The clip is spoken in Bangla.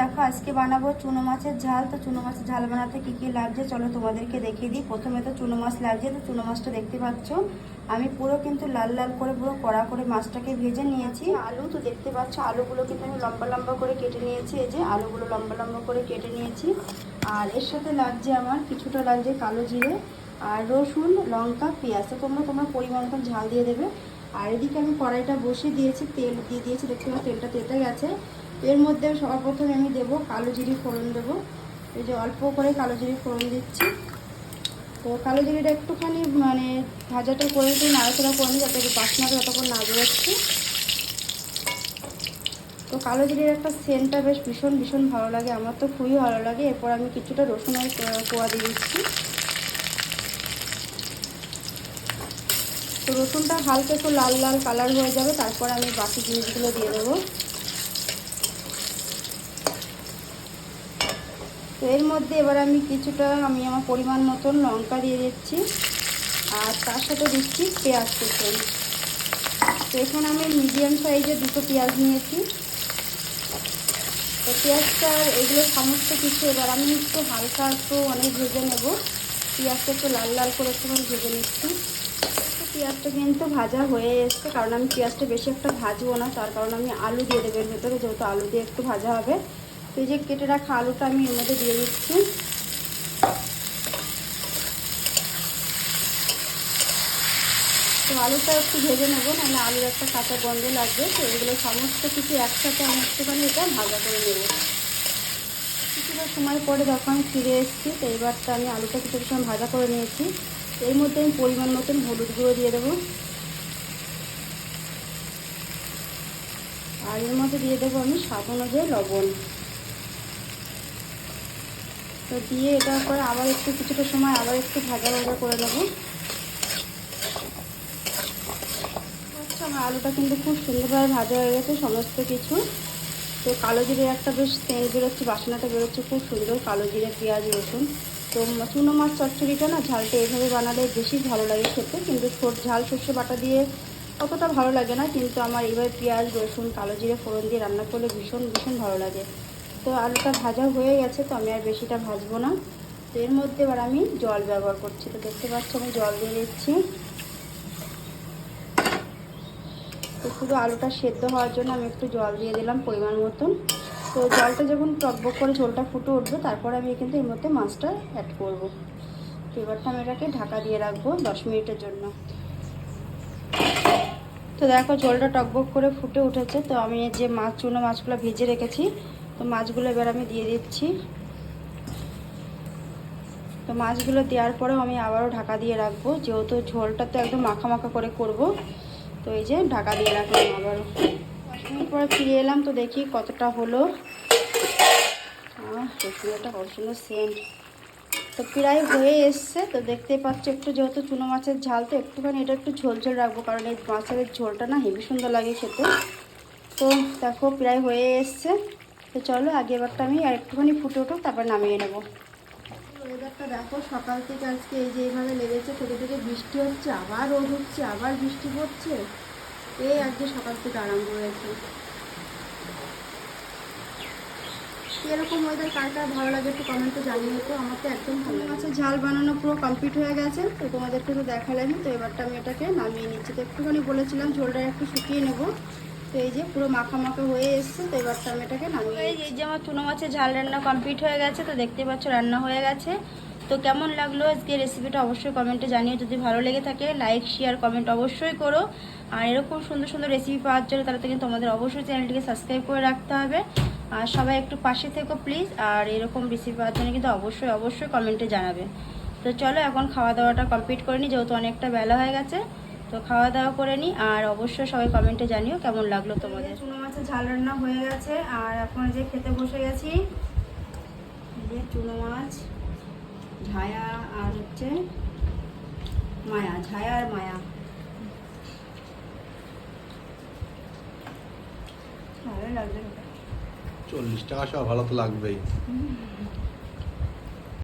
দেখো, আজকে বানাবো চুনো মাছের ঝাল। তো চুনো মাছের ঝাল বানাতে কী কী লাগছে চলো তোমাদেরকে দেখিয়ে দিই। প্রথমে তো চুনো মাছ লাগছে, তো চুনো মাছটা দেখতে পাচ্ছ? আমি পুরো কিন্তু লাল লাল করে, পুরো কড়া করে মাছটাকে ভেজে নিয়েছি। আলু তো দেখতে পাচ্ছ, আলুগুলো কিন্তু আমি লম্বা লম্বা করে কেটে নিয়েছি। এই যে আলুগুলো লম্বা লম্বা করে কেটে নিয়েছি। আর এর সাথে লাগছে আমার কিছুটা লাগছে কালো জিরে আর রসুন, লঙ্কা, পেঁয়াজ। তো তোমরা তোমরা পরিমাণ মতন ঝাল দিয়ে দেবে। আর এদিকে আমি কড়াইটা বসিয়ে দিয়েছি, তেল দিয়ে দিয়েছি। দেখতে পাচ্ছ, তেলটা তেতে গেছে। এর মধ্যে সর্বপ্রথমে আমি দেবো কালো জিরি ফোড়ন দেবো। এই যে অল্প করে কালো জিরি ফোড়ন দিচ্ছি। তো কালো জিরিটা একটুখানি মানে ভাজাটা করে একটু নাড়াচাড়া করে নিই, যাতে একটু বাসনাটা যতক্ষণ না বেরোচ্ছে তো কালো জিরির একটা সেন্টটা বেশ ভীষণ ভীষণ ভালো লাগে। আমার তো খুবই ভালো লাগে। এরপর আমি কিছুটা রসুনের কোয়া দিয়ে দিচ্ছি। তো রসুনটা হালকা একটু লাল লাল কালার হয়ে যাবে। তারপর আমি বাকি জিনিসগুলো দিয়ে দেবো। তো এর মধ্যে এবার আমি কিছুটা, আমি আমার পরিমাণ মতন লঙ্কা দিয়ে দিচ্ছি। আর তার সাথে দিচ্ছি পেঁয়াজ কুচন। তো এখানে আমি মিডিয়াম সাইজে দুটো পেঁয়াজ নিয়েছি। তো পেঁয়াজটা এগুলো সমস্ত কিছু এবার আমি একটু হালকা একটু অনেক ভেজে নেব। পেঁয়াজটা একটু লাল লাল করে একটুখানি ভেজে নিচ্ছি। পেঁয়াজটা কিন্তু ভাজা হয়ে এসছে, কারণ আমি পেঁয়াজটা বেশি একটা ভাজবো না, তার কারণ আমি আলু দিয়ে দেবো এর ভেতরে, যেহেতু আলু দিয়ে একটু ভাজা হবে। এই যে কেটে রাখা আলুটা আমি এর মধ্যে দিয়ে দিচ্ছি। তো আলুটা একটু ভেজে নেব, নাহলে আলুর একটা কাঁচা গন্ধ লাগবে। তো এগুলো সমস্ত কিছু একসাথে আমি একটুখানি এটা ভাজা করে নেব। কিছুটা সময় পরে যখন ফিরে এসেছি, তো এবারটা আমি আলুটা কিছু সময় ভাজা করে নিয়েছি। এর মধ্যে আমি পরিমাণ মতন হলুদ গুঁড়ো দিয়ে দেবো। আর এর মধ্যে দিয়ে দেবো আমি স্বাদ অনুযায়ী লবণ। তো দিয়ে এটা করে আবার একটু কিছুটা সময় আবার একটু ভাজা ভাজা করে নেব আচ্ছা আলুটা কিন্তু খুব সুন্দরভাবে ভাজা হয়ে গেছে সমস্ত কিছু। তো কালো জিরে একটা বেশ তেল বেরোচ্ছে, বাসনাটা বেরোচ্ছে, খুব সুন্দর কালো জিরে, পেঁয়াজ, রসুন। তো চুনো মাছ চচ্চড়িটা না, ঝালটা এইভাবে বানালে বেশি ভালো লাগে খেতে, কিন্তু ঝাল সর্ষে বাটা দিয়ে অতটা ভালো লাগে না, কিন্তু আমার এইভাবে পেঁয়াজ, রসুন, কালো জিরে ফোড়ন দিয়ে রান্না করলে ভীষণ ভীষণ ভালো লাগে। তো আলুটা ভাজা হয়ে গেছে, তো আমি আর বেশিটা ভাজবো না। তো এর মধ্যে এবার আমি জল ব্যবহার করছি। তো দেখতে পাচ্ছ আমি জল দিয়ে দিচ্ছি। তো শুধু আলুটা সেদ্ধ হওয়ার জন্য আমি একটু জল দিয়ে দিলাম পরিমাণ মতন তো জলটা যখন টকবক করে ঝোলটা ফুটে উঠবে, তারপরে আমি কিন্তু এর মধ্যে মাছটা অ্যাড করব। তো এবারটা আমি এটাকে ঢাকা দিয়ে রাখব দশ মিনিটের জন্য। তো দেখো জলটা টকবক করে ফুটে উঠেছে। তো আমি যে মাছ, চুনো মাছগুলো ভেজে রেখেছি তো মাছগুলো এবার আমি দিয়ে দিচ্ছি। তো মাছগুলো দেওয়ার পরেও আমি আবারও ঢাকা দিয়ে রাখব। যেহেতু ঝোলটা তো একদম মাখা মাখা করে করব, তো এই যে ঢাকা দিয়ে রাখলাম আবারও। পরে ফিরে এলাম তো দেখি কতটা হলো। রসুনটা কত সুন্দর সেন্ট। তো প্রায় হয়ে এসছে, তো দেখতে পাচ্ছ একটু যেহেতু চুনো মাছের ঝাল, তো একটুখানি এটা একটু ঝোল ঝোল রাখব, কারণ এই মাছের ঝোলটা না হেভি সুন্দর লাগে খেতে। তো দেখো প্রায় হয়ে এসছে। তো চলো আগে এবারটা আমি আর একটুখানি ফুটে উঠো তারপর নামিয়ে নেব। ওয়েদারটা দেখো সকাল থেকে আজকে এই যে এইভাবে লেগেছে থেকে থেকে বৃষ্টি হচ্ছে আবার রোদ হচ্ছে আবার বৃষ্টি পড়ছে। এই আজকে সকাল থেকে আরম্ভ হয়েছে। এরকম ওয়েদার কার কার ভালো লাগে একটু কমেন্টে জানিয়ে তো আমার তো একদম ভালো মাছের ঝাল বানানো পুরো কমপ্লিট হয়ে গেছে তো তোমাদেরকে তো দেখালাম তো এবারটা আমি এটাকে নামিয়ে নিচ্ছি। তো একটুখানি বলেছিলাম ঝোলটা একটু শুকিয়ে নেব। তো এই যে পুরো মাখা হয়ে এসছে, তো এবারটা আমি এটাকে এই যে আমার চুনো মাছের ঝাল রান্না কমপ্লিট হয়ে গেছে, তো দেখতে পাচ্ছ রান্না হয়ে গেছে। তো কেমন লাগল আজকে রেসিপিটা অবশ্যই কমেন্টে জানিও। যদি ভালো লেগে থাকে লাইক শেয়ার কমেন্ট অবশ্যই করো। আর এরকম সুন্দর সুন্দর রেসিপি পাওয়ার জন্য তাহলে কিন্তু তোমাদের অবশ্যই চ্যানেলটিকে সাবস্ক্রাইব করে রাখতে হবে। আর সবাই একটু পাশে থেকো প্লিজ আর এরকম রেসিপি পাওয়ার জন্য কিন্তু অবশ্যই অবশ্যই কমেন্টে জানাবে। তো চলো এখন খাওয়া দাওয়াটা কমপ্লিট করে নিই যেহেতু অনেকটা বেলা হয়ে গেছে। তো খাওয়া দাওয়া করে নিই আর অবশ্যই সবাই কমেন্টে জানিও কেমন লাগল তোমাদের। চুনো মাছের ঝাল রান্না হয়ে গেছে আর এখন যে খেতে বসে গেছি। এই যে চুনো মাছ ঝায়া আর হচ্ছে মায়া ঝায়া আর মায়া। ভালো লাগবে চল্লিশ টাকা সব ভালো তো লাগবেই।